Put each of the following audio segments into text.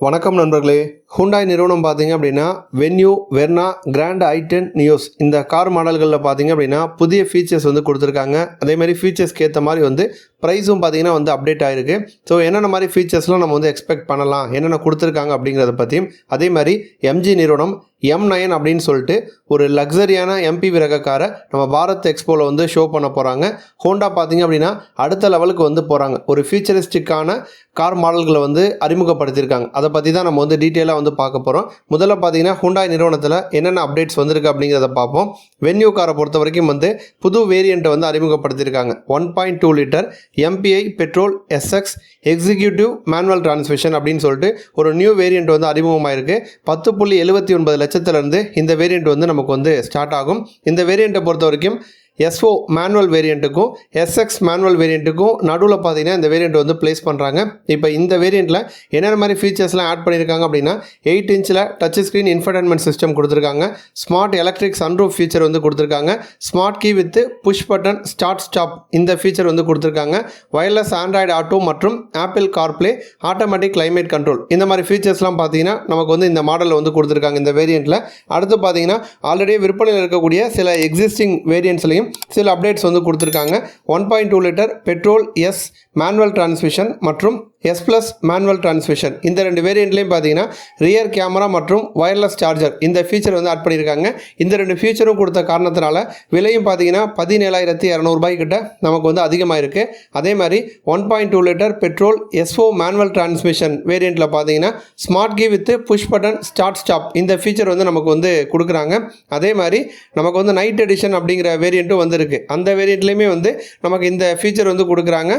வணக்கம் நண்பர்களே. ஹுண்டாய் நிறுவனம் பார்த்தீங்க அப்படின்னா Venue Verna Grand i ten Nios இந்த கார் மாடல்களில் பார்த்தீங்க அப்படின்னா புதிய ஃபீச்சர்ஸ் வந்து கொடுத்துருக்காங்க. அதே மாதிரி ஃபீச்சர்ஸ்க்கு ஏற்ற மாதிரி வந்து ப்ரைஸும் பார்த்தீங்கன்னா வந்து அப்டேட் ஆகிருக்கு ஸோ என்னென்ன மாதிரி ஃபீச்சர்ஸ்லாம் நம்ம வந்து எக்ஸ்பெக்ட் பண்ணலாம் என்னென்ன கொடுத்துருக்காங்க அப்படிங்கிறத பற்றியும் அதே மாதிரி எம்ஜி நிறுவனம் எம் நயன் அப்படின்னு சொல்லிட்டு ஒரு லக்ஸரியான எம்பி விறகக்காரை காரை நம்ம பாரத் எக்ஸ்போவில் வந்து ஷோ பண்ண போகிறாங்க ஹோண்டா பார்த்தீங்க அப்படின்னா அடுத்த லெவலுக்கு வந்து போகிறாங்க ஒரு ஃபியூச்சரிஸ்டிக்கான கார் மாடல்களை வந்து அறிமுகப்படுத்தியிருக்காங்க. அதை பற்றி தான் நம்ம வந்து டீட்டெயிலாக வந்து பார்க்க போகிறோம் முதல்ல பார்த்தீங்கன்னா ஹுண்டாய் நிறுவனத்தில் என்னென்ன அப்டேட்ஸ் வந்திருக்கு அப்படிங்கிறத பார்ப்போம். வென்யூ காரை பொறுத்த வரைக்கும் வந்து புது வேரியண்ட்டை வந்து அறிமுகப்படுத்தியிருக்காங்க. One point two litre MPI petrol SX executive manual transmission அப்படின்னு சொல்லிட்டு ஒரு நியூ வேரியண்ட் வந்து அறிமுகமாயிருக்கு. பத்து புள்ளி எழுபத்தி ஒன்பது லட்சத்துலேருந்து இந்த வேரியண்ட் வந்து நமக்கு வந்து ஸ்டார்ட் ஆகும். இந்த வேரியண்ட்டை பொறுத்த வரைக்கும் எஸ்ஓ மேனுவல் வேரியண்ட்டுக்கும் எஸ்எக்ஸ் மேனுவல் வேரியண்ட்டுக்கும் நடுவில் பார்த்தீங்கன்னா இந்த வேரியண்ட் வந்து ப்ளேஸ் பண்ணுறாங்க இப்போ இந்த வேரியண்ட்டில் என்னென்ன மாதிரி ஃபீச்சர்ஸ்லாம் ஆட் பண்ணியிருக்காங்க அப்படின்னா எயிட் இன்ச்சில் டச் ஸ்க்ரீன் இன்ஃபர்டைன்மெண்ட் சிஸ்டம் கொடுத்துருக்காங்க. ஸ்மார்ட் எலக்ட்ரிக் சன்ரூஃப் ஃபீச்சர் வந்து கொடுத்துருக்காங்க. Smart key with push button start stop இந்த ஃபீச்சர் வந்து கொடுத்துருக்காங்க. வயர்லெஸ் ஆண்ட்ராய்டு ஆட்டோ மற்றும் Apple CarPlay automatic climate control இந்த மாதிரி ஃபீச்சர்ஸ்லாம் பார்த்தீங்கன்னா நமக்கு வந்து இந்த மாடலில் வந்து கொடுத்துருக்காங்க இந்த வேரியண்ட்டில் அடுத்து பார்த்தீங்கன்னா ஆல்ரெடி விற்பனையில் இருக்கக்கூடிய சில எக்ஸிஸ்டிங் வேரியன்ட்ஸ்லையும் சில அப்டேட்ஸ் வந்து கொடுத்துருக்காங்க. One point two litre petrol S manual transmission மற்றும் எஸ் ப்ளஸ் மேனுவல் டிரான்ஸ்மிஷன் இந்த ரெண்டு வேரியண்ட்லேயும் பார்த்தீங்கன்னா ரியர் கேமரா மற்றும் ஒயர்லெஸ் சார்ஜர் இந்த ஃபீச்சர் வந்து ஆட் பண்ணியிருக்காங்க. இந்த ரெண்டு ஃபீச்சரும் கொடுத்த காரணத்தினால விலையும் பார்த்தீங்கன்னா பதினேழாயிரத்தி இரநூறுபாய் கிட்ட நமக்கு வந்து அதிகமாக இருக்குது அதே மாதிரி one point two litre petrol S O manual transmission வேரியண்ட்டில் பார்த்தீங்கன்னா smart key with push button start stop இந்த ஃபீச்சர் வந்து நமக்கு வந்து கொடுக்குறாங்க. அதே மாதிரி நமக்கு வந்து நைட் எடிஷன் அப்படிங்கிற வேரியண்ட்டும் வந்திருக்கு. அந்த வேரியண்ட்லேயுமே வந்து நமக்கு இந்த ஃபீச்சர் வந்து கொடுக்குறாங்க.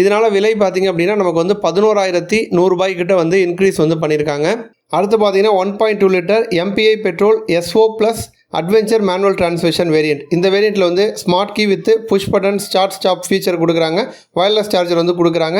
இதனால் விலை பார்த்தீங்க அப்படின்னா நமக்கு வந்து பதினோராயிரத்தி நூறுரூபாய் கிட்ட வந்து இன்க்ரீஸ் வந்து பண்ணியிருக்காங்க அடுத்து பார்த்தீங்கன்னா one point two litre MPI petrol S O plus adventure manual transmission variant இந்த வேரியண்ட்டில் வந்து smart key with push button start stop feature கொடுக்குறாங்க. வயர்லெஸ் சார்ஜர் வந்து கொடுக்குறாங்க.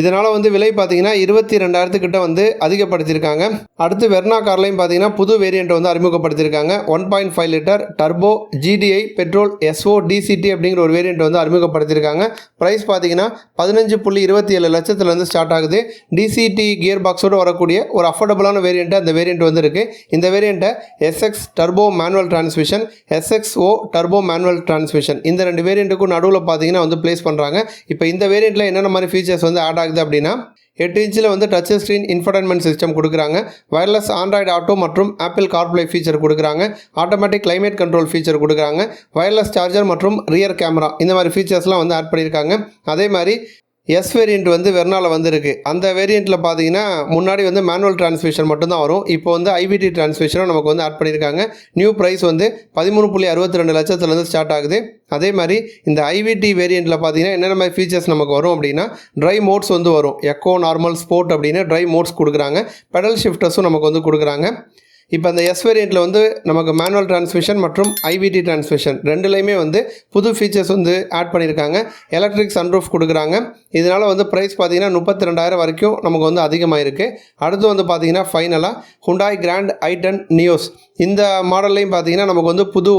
இதனால் வந்து விலை பார்த்தீங்கன்னா இருபத்தி ரெண்டாயிரத்துக்கிட்ட வந்து அதிகப்படுத்தியிருக்காங்க. அடுத்து வெர்னா கார்லையும் பார்த்தீங்கன்னா புது வேரியண்ட்டை வந்து அறிமுகப்படுத்தியிருக்காங்க. One point five litre turbo GDi petrol S O DCT அப்படிங்கிற ஒரு வேரியண்ட் வந்து அறிமுகப்படுத்தியிருக்காங்க. ப்ரைஸ் பார்த்தீங்கன்னா பதினஞ்சு புள்ளி இருபத்தி ஏழு லட்சத்துலேருந்து ஸ்டார்ட் ஆகுது. டிசிடி கியர் பாக்ஸோடு வரக்கூடிய ஒரு அஃபோர்டபுளான வேரியண்ட்டு அந்த வேரியண்ட் வந்து இருக்குது இந்த வேரியண்ட்டை SX turbo manual transmission S X O turbo manual transmission இந்த ரெண்டு வேரியண்ட்டுக்கும் நடுவில் பார்த்தீங்கன்னா வந்து ப்ளேஸ் பண்ணுறாங்க இப்போ இந்த வேரியண்ட்டில் என்னென்ன மாதிரி ஃபீச்சர்ஸ் வந்து ஆட் ஆகுது அப்படின்னா எட்டு இன்ச்சில் வந்து டச் ஸ்க்ரீன் இன்ஃபர்டைன்மெண்ட் சிஸ்டம் கொடுக்குறாங்க. வயர்லெஸ் ஆண்ட்ராய்டு ஆட்டோ மற்றும் ஆப்பிள் கார்ப்ளே ஃபீச்சர் கொடுக்குறாங்க. ஆட்டோமேட்டிக் கிளைமேட் கண்ட்ரோல் ஃபீச்சர் கொடுக்குறாங்க. வயர்லெஸ் சார்ஜர் மற்றும் ரியர் கேமரா இந்த மாதிரி ஃபீச்சர்ஸ்லாம் வந்து ஆட் பண்ணியிருக்காங்க. அதே மாதிரி எஸ் வேரியண்ட் வந்து வெர்னால வந்திருக்கு. அந்த வேரியண்ட்டில் பார்த்தீங்கன்னா முன்னாடி வந்து மேனுவல் டிரான்ஸ்மிஷன் மட்டும்தான் வரும். இப்போ வந்து ஐபிடி டிரான்ஸ்மிஷனும் நமக்கு வந்து ஆட் பண்ணியிருக்காங்க நியூ ப்ரைஸ் வந்து பதிமூணு புள்ளி அறுபத்தி ரெண்டு லட்சத்துலேருந்து ஸ்டார்ட் ஆகுது. அதே மாதிரி இந்த ஐவிடி வேரியண்ட்டில் பார்த்தீங்கன்னா என்னென்ன மாதிரி ஃபீச்சர்ஸ் நமக்கு வரும் அப்படின்னா ட்ரை மோட்ஸ் வந்து வரும். எக்கோ நார்மல் ஸ்போர்ட் அப்படின்னு ட்ரை மோட்ஸ் கொடுக்குறாங்க. பெடல் ஷிஃப்டர்ஸும் நமக்கு வந்து கொடுக்குறாங்க. இப்போ அந்த எஸ் வேரியண்ட்டில் வந்து நமக்கு மேனுவல் டிரான்ஸ்மிஷன் மற்றும் ஐவிடி டிரான்ஸ்மிஷன் ரெண்டுலேயுமே வந்து புது ஃபீச்சர்ஸ் வந்து ஆட் பண்ணியிருக்காங்க எலக்ட்ரிக் சன்ரூஃப் கொடுக்குறாங்க. இதனால் வந்து ப்ரைஸ் பார்த்தீங்கன்னா முப்பத்தி ரெண்டாயிரம் வரைக்கும் நமக்கு வந்து அதிகமாக இருக்குது அடுத்து வந்து பார்த்தீங்கன்னா ஃபைனலாக ஹுண்டாய் கிராண்ட் ஐட்டன் நியோஸ் இந்த மாடல்லையும் பார்த்தீங்கன்னா நமக்கு வந்து புது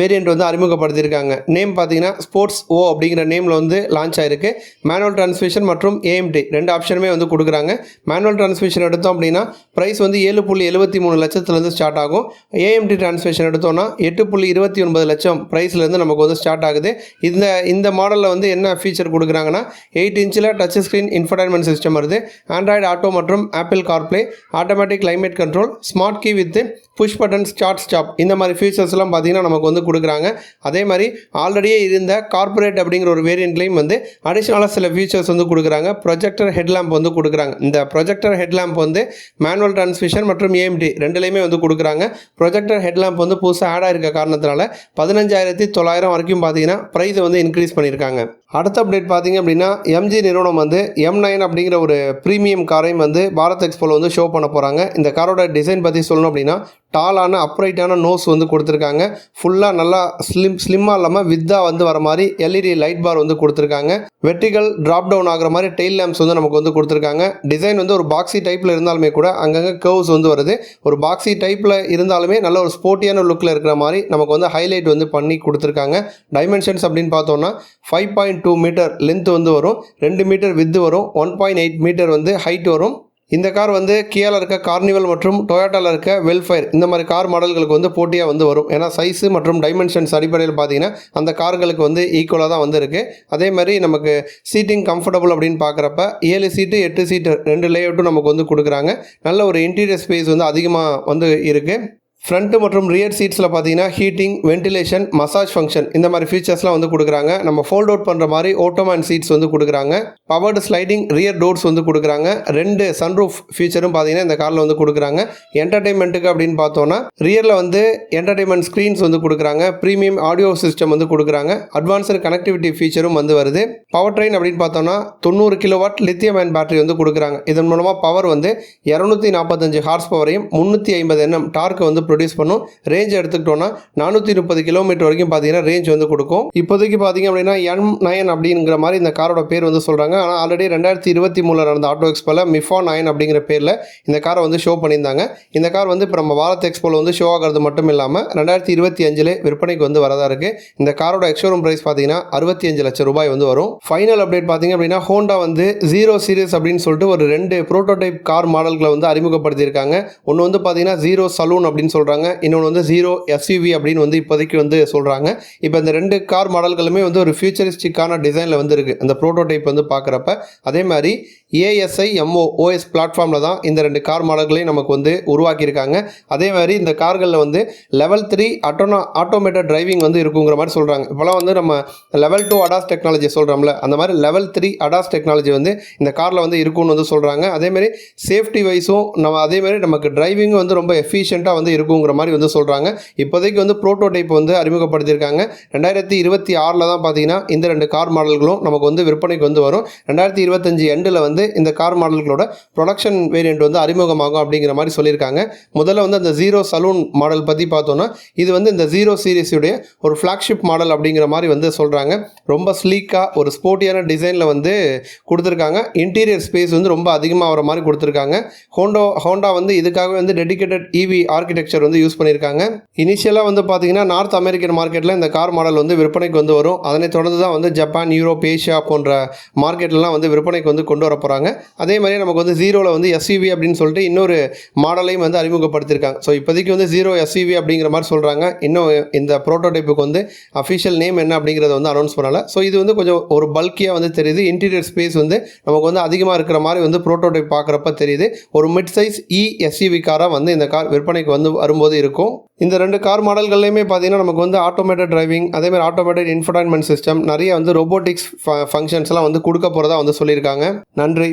வேரியண்ட் வந்து அறிமுகப்படுத்தியிருக்காங்க. நேம் பார்த்தீங்கன்னா ஸ்போர்ட்ஸ் ஓ அப்படிங்கிற நேமில் வந்து லான்ச் ஆயிருக்கு. மேனுவல் டிரான்ஸ்மிஷன் மற்றும் ஏஎம்டி ரெண்டு ஆப்ஷனுமே வந்து கொடுக்குறாங்க. மேனுவல் டிரான்ஸ்மிஷன் எடுத்தோம் அப்படின்னா ப்ரைஸ் வந்து ஏழு புள்ளி எழுபத்தி மூணு லட்சத்துலேருந்து ஸ்டார்ட் ஆகும். ஏஎம்டி டிரான்ஸ்மிஷன் எடுத்தோம்னா எட்டு புள்ளி இருபத்தி ஒன்பது லட்சம் ப்ரைஸ்லேருந்து நமக்கு வந்து ஸ்டார்ட் ஆகுது. இந்த இந்த மாடலில் வந்து என்ன ஃபீச்சர் கொடுக்குறாங்கன்னா எயிட் இன்ச்சில் டச் ஸ்க்ரீன் இன்ஃபர்டைன்மெண்ட் சிஸ்டம் வருது. ஆண்ட்ராய்டு ஆட்டோ மற்றும் Apple CarPlay automatic climate control smart key with push button start stop இந்த மாதிரி ஃபீச்சர்ஸ்லாம் பார்த்தீங்கன்னா நமக்கு வந்து கொடுக்குறாங்க. அதே மாதிரி ஆல்ரெடியே இருந்த கார்ப்பரேட் அப்படிங்கிற ஒரு வேரியண்ட்லேயும் வந்து அடிஷ்னலாக சில ஃபீச்சர்ஸ் வந்து கொடுக்குறாங்க. ப்ரொஜெக்டர் ஹெட்லாம்ப் வந்து கொடுக்குறாங்க. இந்த ப்ரொஜெக்டர் ஹெட்லாம்ப் வந்து மேனுவல் டிரான்ஸ்மிஷன் மற்றும் ஏஎம்டி ரெண்டுலேயுமே வந்து கொடுக்குறாங்க. ப்ரொஜெக்டர் ஹெட்லாம்ப் வந்து புதுசாக ஆட் ஆயிருக்க காரணத்தினால பதினஞ்சாயிரத்தி தொள்ளாயிரம் வரைக்கும் பார்த்தீங்கன்னா ப்ரைஸை வந்து இன்க்ரீஸ் பண்ணியிருக்காங்க. அடுத்த அப்டேட் பார்த்தீங்க அப்படின்னா எம்ஜி நிறுவனம் வந்து எம் நைன் அப்படிங்கிற ஒரு ப்ரீமியம் காரையும் வந்து பாரத் எக்ஸ்போவில் வந்து ஷோ பண்ண போகிறாங்க இந்த காரோட டிசைன் பற்றி சொல்லணும் அப்படின்னா டாலான அப்ரைட்டான நோஸ் வந்து கொடுத்துருக்காங்க. ஃபுல்லாக நல்லா ஸ்லிம் ஸ்லிம்மாக இல்லாமல் வித்தாக வந்து வர மாதிரி எல்இடி லைட் பார் வந்து கொடுத்துருக்காங்க. வெர்டிகல் ட்ராப் டவுன் ஆகிற மாதிரி டெயில் லேம்ப்ஸ் வந்து நமக்கு வந்து கொடுத்துருக்காங்க. டிசைன் வந்து ஒரு பாக்ஸி டைப்பில் இருந்தாலுமே கூட அங்கங்கே கர்வ்ஸ் வந்து வருது. ஒரு பாக்ஸி டைப்பில் இருந்தாலுமே நல்ல ஒரு ஸ்போர்ட்டியான லுக்கில் இருக்கிற மாதிரி நமக்கு வந்து ஹைலைட் வந்து பண்ணி கொடுத்துருக்காங்க. டைமென்ஷன்ஸ் அப்படின்னு பார்த்தோம்னா five point two metre length வந்து வரும். ரெண்டு மீட்டர் வித்து வரும். ஒன் பாயிண்ட் எயிட் மீட்டர் வந்து ஹைட் வரும். இந்த கார் வந்து கியாவில் இருக்க கார்னிவல் மற்றும் டொயோட்டாவில் இருக்க வெல்ஃபயர் இந்த மாதிரி கார் மாடல்களுக்கு வந்து போட்டியாக வந்து வரும். ஏன்னா சைஸு மற்றும் டைமென்ஷன்ஸ் அடிப்படையில் பார்த்தீங்கன்னா அந்த கார்களுக்கு வந்து ஈக்குவலாக தான் வந்து இருக்குது அதே மாதிரி நமக்கு சீட்டிங் கம்ஃபர்டபுள் அப்படின்னு பார்க்குறப்ப ஏழு சீட்டு எட்டு சீட்டு ரெண்டு லேஅவுட்டும் நமக்கு வந்து கொடுக்குறாங்க. நல்ல ஒரு இன்டீரியர் ஸ்பேஸ் வந்து அதிகமாக வந்து இருக்குது ஃப்ரண்ட்டு மற்றும் ரியர் சீட்ஸில் பார்த்தீங்கன்னா ஹீட்டிங் வென்டிலேஷன் மசாஜ் ஃபங்க்ஷன் இந்த மாதிரி ஃபீச்சர்ஸ்லாம் வந்து கொடுக்குறாங்க. நம்ம ஃபோல்ட் அவுட் பண்ணுற மாதிரி ஓட்டோமேன் சீட்ஸ் வந்து கொடுக்குறாங்க. பவர்டு ஸ்லைடிங் ரியர் டோர்ஸ் வந்து கொடுக்குறாங்க. ரெண்டு சன்ரூஃப் ஃபீச்சரும் பார்த்தீங்கன்னா இந்த காரில் வந்து கொடுக்குறாங்க. என்டர்டைன்மெண்ட்டுக்கு அப்படின்னு பார்த்தோன்னா ரியரில் வந்து என்டர்டைன்மெண்ட் ஸ்க்ரீன்ஸ் வந்து கொடுக்குறாங்க. ப்ரீமியம் ஆடியோ சிஸ்டம் வந்து கொடுக்குறாங்க. அட்வான்ஸ்டு கனெக்டிவிட்டி ஃபீச்சரும் வந்து வருது. பவர் ட்ரெயின் அப்படின்னு பார்த்தோன்னா தொண்ணூறு கிலோவாட் லித்தியம் அயன் பேட்டரி வந்து கொடுக்குறாங்க. இதன் மூலமாக பவர் வந்து இரநூத்தி நாற்பத்தஞ்சு ஹார்ஸ் பவரையும் முந்நூற்றி ஐம்பது என்எம் டார்க் வந்து ப்ரொடியூஸ் பண்ணும். ரேஞ்ச் எடுத்துக்கிட்டோம்னா நானூற்றி முப்பது கிலோமீட்டர் வரைக்கும் பார்த்தீங்கன்னா ரேஞ்ச் வந்து கொடுக்கும். இப்போதைக்கு பார்த்தீங்க அப்படின்னா எம் நயன் அப்படிங்கிற மாதிரி இந்த காரோட பேர் வந்து சொல்கிறாங்க ஆனால் ஆல்ரெடி ரெண்டாயிரத்தி இருபத்தி மூணில் நடந்த ஆட்டோ எக்ஸ்போவில் மிஃபா நயன் அப்படிங்கிற பேரில் இந்த காரை வந்து ஷோ பண்ணியிருந்தாங்க. இந்த கார் வந்து இப்போ நம்ம பாரத் எக்ஸ்போவில் வந்து ஷோ ஆகிறது மட்டும் இல்லாமல் ரெண்டாயிரத்தி இருபத்தி அஞ்சில் விற்பனைக்கு வந்து வரதா இருக்குது இந்த காரோட எக்ஷோரூம் ப்ரைஸ் பார்த்தீங்கன்னா அறுபத்தி அஞ்சு லட்சம் ரூபாய் வந்து வரும். ஃபைனல் அப்டேட் பார்த்தீங்க அப்படின்னா ஹோண்டா வந்து ஜீரோ சீரியஸ் அப்படின்னு சொல்லிட்டு ஒரு ரெண்டு ப்ரோட்டோடைப் கார் மாடல்களை வந்து அறிமுகப்படுத்தியிருக்காங்க. ஒன்று வந்து பார்த்தீங்கன்னா ஜீரோ சலூன் அப்படின்னு சொல்கிறாங்க சொல்கிறாங்க இன்னொன்று வந்து ஜீரோ எஸ்யூவி அப்படின்னு வந்து இப்போதைக்கு வந்து சொல்கிறாங்க இப்போ இந்த ரெண்டு கார் மாடல்களுமே வந்து ஒரு ஃபியூச்சரிஸ்டிக்கான டிசைனில் வந்து இருக்குது அந்த ப்ரோட்டோடைப் வந்து பார்க்குறப்ப அதே மாதிரி ஏஎஸ்ஐ எம்ஓ ஓஎஸ் பிளாட்ஃபார்மில் தான் இந்த ரெண்டு கார் மாடல்களையும் நமக்கு வந்து உருவாக்கியிருக்காங்க. அதே மாதிரி இந்த கார்களில் வந்து லெவல் த்ரீ ஆட்டோனா ஆட்டோமேட்டட் டிரைவிங் வந்து இருக்குங்கிற மாதிரி சொல்கிறாங்க இப்போலாம் வந்து நம்ம லெவல் டூ அடாஸ் டெக்னாலஜி சொல்கிறோம்ல அந்த மாதிரி லெவல் த்ரீ அடாஸ் டெக்னாலஜி வந்து இந்த காரில் வந்து இருக்கும்னு வந்து சொல்கிறாங்க அதேமாதிரி சேஃப்டி வைஸும் நம்ம அதேமாதிரி நமக்கு டிரைவிங்கும் வந்து ரொம்ப எஃபிஷியண்ட்டாக வந்து இருக்கும். இருக்குங்கிற மாதிரி வந்து சொல்கிறாங்க இப்போதைக்கு வந்து ப்ரோட்டோடைப் வந்து அறிமுகப்படுத்தியிருக்காங்க. ரெண்டாயிரத்தி இருபத்தி ஆறில் தான் பார்த்தீங்கன்னா இந்த ரெண்டு கார் மாடல்களும் நமக்கு வந்து விற்பனைக்கு வந்து வரும். ரெண்டாயிரத்தி இருபத்தஞ்சி எண்டில் வந்து இந்த கார் மாடல்களோட ப்ரொடக்ஷன் வேரியண்ட் வந்து அறிமுகமாகும் அப்படிங்கிற மாதிரி சொல்லியிருக்காங்க. முதல்ல வந்து அந்த ஜீரோ சலூன் மாடல் பற்றி பார்த்தோன்னா இது வந்து இந்த ஜீரோ சீரீஸுடைய ஒரு ஃப்ளாக்ஷிப் மாடல் அப்படிங்கிற மாதிரி வந்து சொல்கிறாங்க ரொம்ப ஸ்லீக்காக ஒரு ஸ்போர்ட்டியான டிசைனில் வந்து கொடுத்துருக்காங்க. இன்டீரியர் ஸ்பேஸ் வந்து ரொம்ப அதிகமாக வர மாதிரி கொடுத்துருக்காங்க. ஹோண்டோ ஹோண்டா வந்து இதுக்காகவே வந்து டெடிகேட்டட் இவி ஆர்கிடெக்சர் வந்து யூஸ் பண்ணியிருக்காங்க. இனிஷியலாக வந்து பார்த்தீங்கன்னா நார்த் அமெரிக்கன் மார்க்கெட்டில் இந்த கார் மாடல் வந்து விற்பனைக்கு வந்து வரும். அதனைத் தொடர்ந்து தான் வந்து ஜப்பான் யூரோப் ஏஷியா போன்ற மார்க்கெட்லலாம் வந்து விற்பனைக்கு வந்து கொண்டு வர போகிறாங்க அதே மாதிரி நமக்கு வந்து ஜீரோவில் வந்து எஸ்யூவி அப்படின்னு சொல்லிட்டு இன்னொரு மாடலையும் வந்து அறிமுகப்படுத்தியிருக்காங்க. ஸோ இப்போதைக்கு வந்து ஜீரோ எஸ்யூவி அப்படிங்கிற மாதிரி சொல்கிறாங்க இன்னும் இந்த ப்ரோட்டோடைப்புக்கு வந்து அஃபிஷியல் நேம் என்ன அப்படிங்கிறத வந்து அனௌன்ஸ் பண்ணலை. ஸோ இது வந்து கொஞ்சம் ஒரு பல்கியாக வந்து தெரியுது. இன்டீரியர் ஸ்பேஸ் வந்து நமக்கு வந்து அதிகமாக இருக்கிற மாதிரி வந்து ப்ரோட்டோடைப் பார்க்குறப்ப தெரியுது. ஒரு மிட் சைஸ் இ எஸ்யூவி காராக வந்து இந்த கார் விற்பனைக்கு வந்து வரும்போது இருக்கும். இந்த ரெண்டு கார் மாடல்கள்லையுமே பார்த்தீங்கன்னா நமக்கு வந்து ஆட்டோமேட்டட் டிரைவிங் அதேமாதிரி ஆட்டோமேட்டட் இன்ஃபர்டைன்மெண்ட் சிஸ்டம் நிறைய வந்து ரோபோட்டிக்ஸ் ஃபங்க்ஷன்ஸ்லாம் வந்து கொடுக்க போகிறதா வந்து சொல்லியிருக்காங்க. நன்றி.